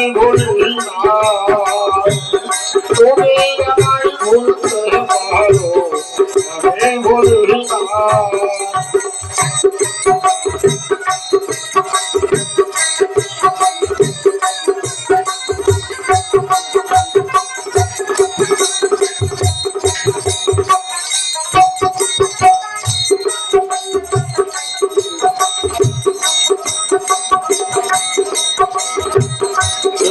আমি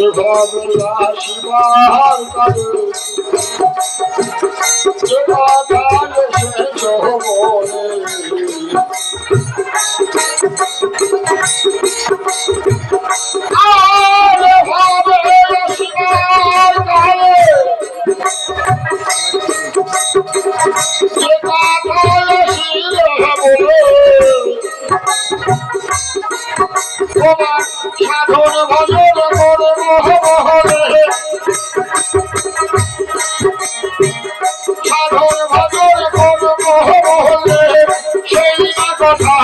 এভাবে আসিবার কালে যে কথা বলে আর এভাবে আসিবার কালে যে কথা বলে তোমার সাধন ভজন কথা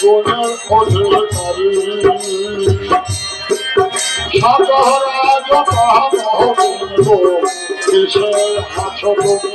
গুণের অধিকারী মহামহিম কিসে আছো তুমি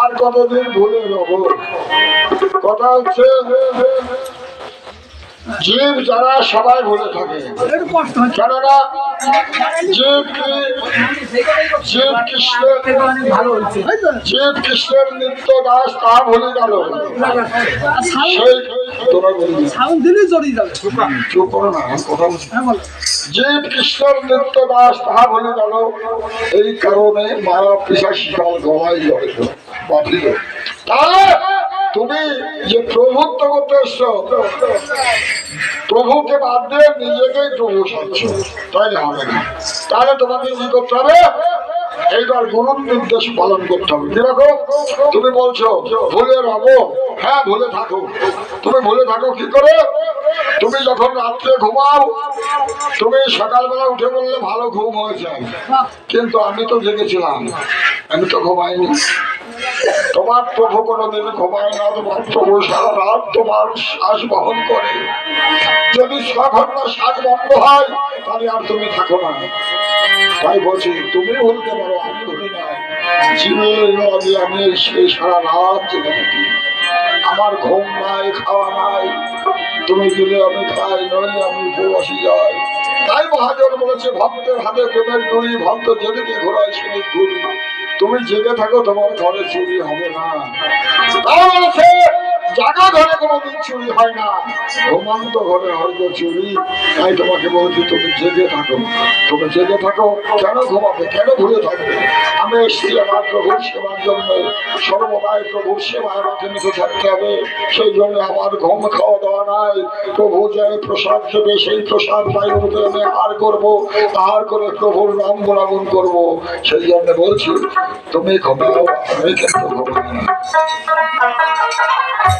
আর কতদিন ভুলে নেব কথা হচ্ছে, জীব যারা সবাই ভুলে থাকে কেননা, জীব জীব কৃষ্ণের? জীব কৃষ্ণের নিত্য দাস, তা ভুলে গেল সেই হ্যাঁ তুমি যে প্রভুত্ব করতে এসছো, প্রভুকে বাদ দিয়ে নিজেকেই প্রভু সাচ্ছ তাই না হবে না? তাহলে তোমাকে কি করতে হবে? এইবার গুরুর নির্দেশ পালন করতে হবে। কীরকম তুমি বলছো, ভুলে রবো। হ্যাঁ ভুলে থাকো। তুমি ভুলে থাকো কি করে? তুমি যখন রাত্রে ঘুমাও তুমি সকালবেলা উঠে বললে ভালো ঘুম হয়েছে বাহ, কিন্তু আমি তো জেগেছিলাম আমি তো ঘুমাইনি। তোমার প্রভু কোনোদিন ঘুমায় না তোমার প্রভু সারা রাত তোমার শ্বাস বহন করে। যদি ছ ঘণ্টা শ্বাস বন্ধ হয় তাহলে আর তুমি থাকো না। তাই বলছি তুমি বলতে পারো আমি বলি না। লগে আমি সেই সারা রাত জেগে থাকি। আমার ঘুম নাই, খাওয়া নাই। তুমি দিলে আমি খাই নয় আমি উপবাসী যাই। তাই মহাজন বলেছে, ভক্তের হাতে প্রেমের ডুরি ভক্ত যেদিকে ঘোরায় সেদিক ঘুরি। তুমি জেগে থাকো, তোমার ঘরে চুরি হবে না। জাগা ঘরে কোনোদিন চুরি হয় না। ঘুমান্ত ঘরে হয়তো চুরি। তাই তোমাকে বলছি, তুমি জেগে থাকো। তুমি জেগে থাকো। কেন ঘুমাবে? কেন ঘুরে থাকবে? আমি এসছি আমার প্রভুর সেবার জন্য। সর্বদাই প্রভুর সেবায় আমাকে নিতে থাকতে হবে। সেই জন্য আমার ঘুম খাওয়া দাওয়া নাই। প্রভু যে প্রসাদ দেবে, সেই প্রসাদ পাইব রূপে আমি আহার করব। আহার করে প্রভুর নাম গুণাগুণ করব। সেই জন্য বলছি, তুমি ঘুমাও, আমি কিন্তু ঘুমাই না।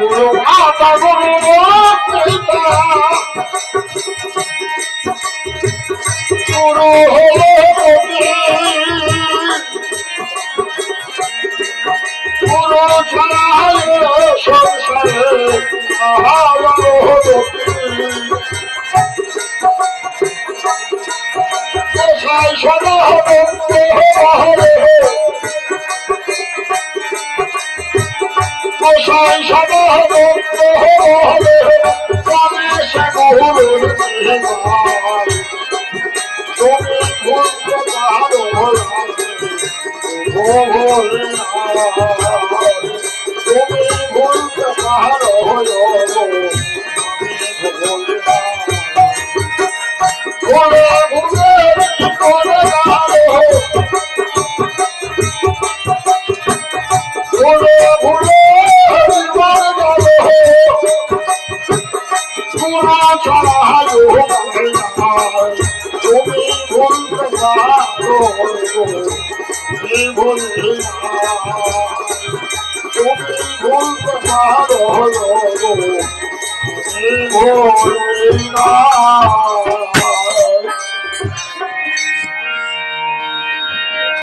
গুরু গোসাই সদা হবে হরে গণেশ গৌর তুমি ভুলতে পারো তুমি ভুলতে পারো ভুলে ভুলতে